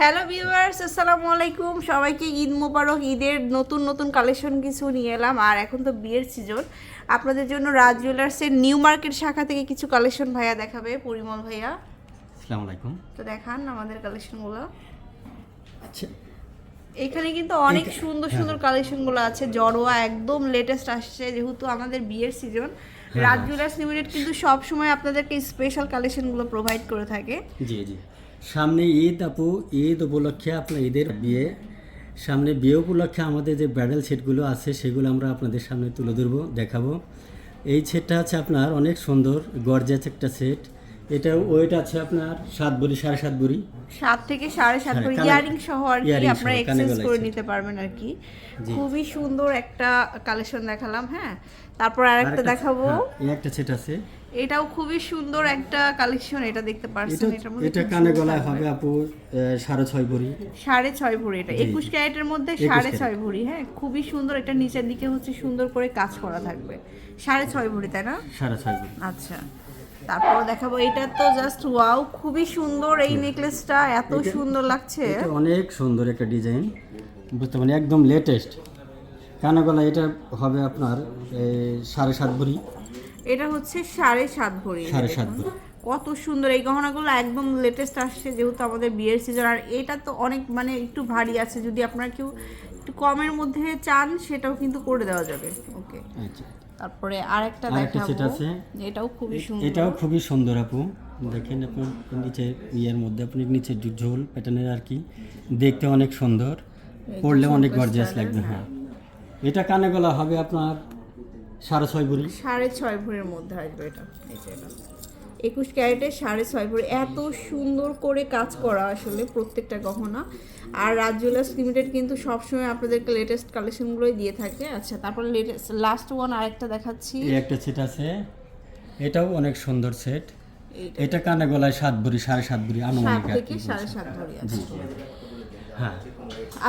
Hello viewers আসসালামু আলাইকুম। সবাইকে ঈদ মোবারক ঈদের নতুন নতুন কালেকশন কিছু নিয়ে এলাম। আর এখন তো বিয়ের সিজন আপনাদের জন্য রাজ জুয়েলার্সের নিউ মার্কেট শাখা থেকে কিছু কালেকশন ভাইয়া দেখাবে পরিমল ভাইয়া। আসসালামু আলাইকুম। তো দেখান আমাদের কালেকশনগুলো আচ্ছা। এখানে কিন্তু অনেক সুন্দর সুন্দর কালেকশনগুলো আছে। জড়োয়া একদম লেটেস্ট আসছে যেহেতু আমাদের বিয়ের সিজন রাজ জুয়েলার্স লিমিটেড কিন্তু সব সময় আপনাদেরকে স্পেশাল কালেকশনগুলো প্রোভাইড করে থাকে। জি জি। সামনে ঈদ আপু, ঈদ উপলক্ষে আপনার ঈদের বিয়ে। সামনে বিয়ে উপলক্ষে আমাদের যে ব্যাডেল সেটগুলো আছে, সেগুলো আমরা আপনাদের সামনে তুলে ধরবো, দেখাবো। এই সেটটা আছে আপনার অনেক সুন্দর গর্জাস একটা সেট এটা ওয়েট আছে আপনার সাত বুড়ি সাড়ে সাত বুড়ি সাত থেকে সাড়ে সাত হ্যাঁ, করে কানে- ইয়ারিং সহ আর কি আপনারা এক্সচেঞ্জ করে নিতে পারবেন আর কি। খুবই সুন্দর একটা কালেকশন দেখালাম হ্যাঁ। তারপর আরেকটা দেখাবো। হ্যাঁ, এই একটা সেট আছে। এটাও খুবই সুন্দর একটা কালেকশন এটা দেখতে পারছেন এটা এটার মধ্যে এটা কানে গলায় হবে আপু সাড়ে ছয় বুড়ি সাড়ে ছয় ভরি এটা। একুশ ক্যারেটের মধ্যে 21 সাড়ে ছয় ভরি হ্যাঁ। খুবই সুন্দর এটা নিচের দিকে হচ্ছে সুন্দর করে কাজ করা থাকবে। সাড়ে ছয় ভরি তাই না? সাড়ে ছয় বুড়ি আচ্ছা। তারপর দেখাবো এটা তো জাস্ট ওয়াও খুবই সুন্দর এই নেকলেসটা এত সুন্দর লাগছে। অনেক সুন্দর একটা ডিজাইন বুঝতে পারেন একদম লেটেস্ট কানে গলা এটা হবে আপনার সাড়ে সাত বুড়ি এটা হচ্ছে সাড়ে সাত ভরি সাড়ে সাত। ভরি। কত সুন্দর এই গহনাগুলো একদম লেটেস্ট আসছে যেহেতু আমাদের বিয়ের সিজন আর এটা তো অনেক মানে একটু ভারী আছে যদি আপনারা কেউ একটু কমের মধ্যে চান সেটাও কিন্তু করে দেওয়া যাবে। ওকে আচ্ছা। তারপরে আরেকটা দেখাবো। সেট আছে। এটাও খুবই সুন্দর। এটাও খুবই সুন্দর আপু। দেখেন আপনার নিচে ইয়ের মধ্যে আপনি নিচে ঝোল প্যাটার্নের আর কি। দেখতে অনেক সুন্দর। পড়লে অনেক গর্জিয়াস লাগবে হ্যাঁ। এটা কানে গলা হবে আপনার সাড়ে ছয় বুড়ি সাড়ে ছয় ভরির মধ্যে আসবে এটা। এই যে এটা। একুশ ক্যারেটের সাড়ে ছয় ভরি। এত সুন্দর করে কাজ করা আসলে প্রত্যেকটা গহনা। আর রাজ জুয়েলার্স লিমিটেড কিন্তু সবসময় আপনাদেরকে লেটেস্ট কালেকশনগুলোই দিয়ে থাকে। আচ্ছা তারপরে লেটেস্ট লাস্ট ওয়ান আরেকটা দেখাচ্ছি। একটা সেট আছে। এটাও অনেক সুন্দর সেট এটা কানে গলায় সাত ভরি সাড়ে সাত ভরি আনুমানিক থেকে সাড়ে সাত ভরি আছে। হ্যাঁ।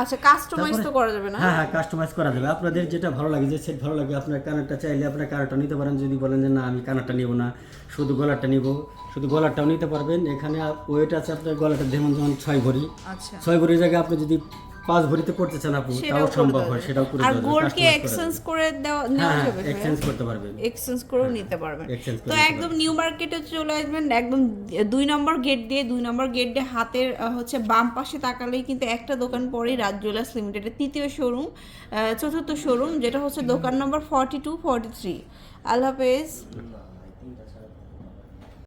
আচ্ছা কাস্টমাইজ তো করা যাবে না হ্যাঁ হ্যাঁ? কাস্টমাইজ করা যাবে। আপনাদের যেটা ভালো লাগে যে সেট ভালো লাগে আপনার কানারটা চাইলে আপনার কানারটা নিতে পারেন। যদি বলেন যে না আমি কানারটা নিব না শুধু গলারটা নিব শুধু গলারটাও নিতে পারবেন। এখানে ওয়েট আছে আপনার গলাটা যেমন যেমন ছয় ভরি। আচ্ছা। ছয় ভরির জায়গায় আপনি যদি পাঁচ ভরিতে পড়তে চান আপু তাও সম্ভব হয় সেটাও করে আর গোল্ডকে এক্সচেঞ্জ করে দেওয়া নেওয়া হ্যাঁ যাবে এক্সচেঞ্জ করতে পারবেন। এক্সচেঞ্জ করেও নিতে পারবেন। তো একদম নিউ মার্কেটে চলে আসবেন একদম দুই নম্বর গেট দিয়ে দুই নম্বর গেট দিয়ে হাতের হচ্ছে বাম পাশে তাকালেই কিন্তু একটা দোকান পরেই রাজ জুয়েলার্স লিমিটেডের তৃতীয় শোরুম চতুর্থ শোরুম যেটা হচ্ছে দোকান নম্বর ফর্টি টু ফর্টি থ্রি আল্লাহ হাফেজ।